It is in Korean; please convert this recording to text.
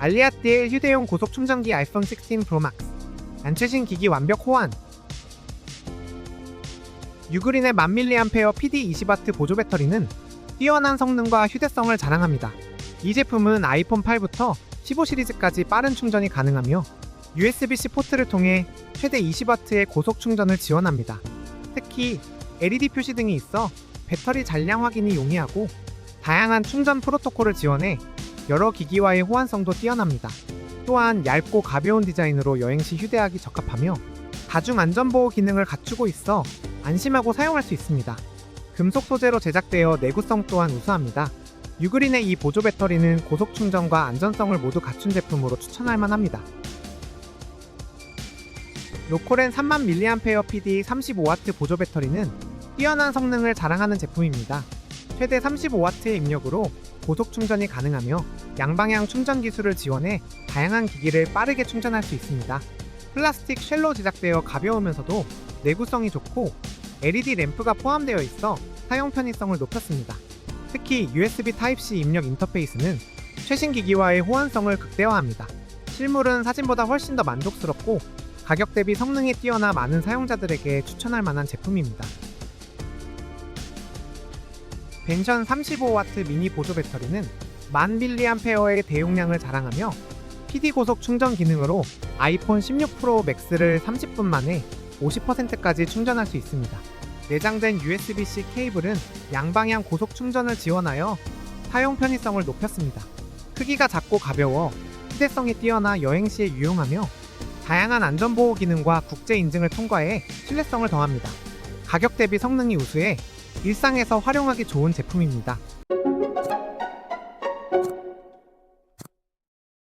알리아띠의 휴대용 고속 충전기 아이폰 16 프로 막스 안 최신 기기 완벽 호환 유그린의 1000mAh PD20W 보조 배터리는 뛰어난 성능과 휴대성을 자랑합니다. 이 제품은 아이폰 8부터 15 시리즈까지 빠른 충전이 가능하며 USB-C 포트를 통해 최대 20W의 고속 충전을 지원합니다. 특히 LED 표시 등이 있어 배터리 잔량 확인이 용이하고 다양한 충전 프로토콜을 지원해 여러 기기와의 호환성도 뛰어납니다. 또한 얇고 가벼운 디자인으로 여행 시 휴대하기 적합하며 다중 안전보호 기능을 갖추고 있어 안심하고 사용할 수 있습니다. 금속 소재로 제작되어 내구성 또한 우수합니다. 유그린의 이 보조 배터리는 고속 충전과 안전성을 모두 갖춘 제품으로 추천할 만합니다. 로코렌 3만 mAh PD 35W 보조 배터리는 뛰어난 성능을 자랑하는 제품입니다. 최대 35W의 입력으로 고속 충전이 가능하며 양방향 충전 기술을 지원해 다양한 기기를 빠르게 충전할 수 있습니다. 플라스틱 쉘로 제작되어 가벼우면서도 내구성이 좋고 LED 램프가 포함되어 있어 사용 편의성을 높였습니다. 특히 USB Type-C 입력 인터페이스는 최신 기기와의 호환성을 극대화합니다. 실물은 사진보다 훨씬 더 만족스럽고 가격 대비 성능이 뛰어나 많은 사용자들에게 추천할 만한 제품입니다. 벤션 35W 미니 보조 배터리는 1000mAh의 대용량을 자랑하며 PD 고속 충전 기능으로 아이폰 16 프로 맥스를 30분 만에 50%까지 충전할 수 있습니다. 내장된 USB-C 케이블은 양방향 고속 충전을 지원하여 사용 편의성을 높였습니다. 크기가 작고 가벼워 휴대성이 뛰어나 여행 시에 유용하며 다양한 안전보호 기능과 국제 인증을 통과해 신뢰성을 더합니다. 가격 대비 성능이 우수해 일상에서 활용하기 좋은 제품입니다.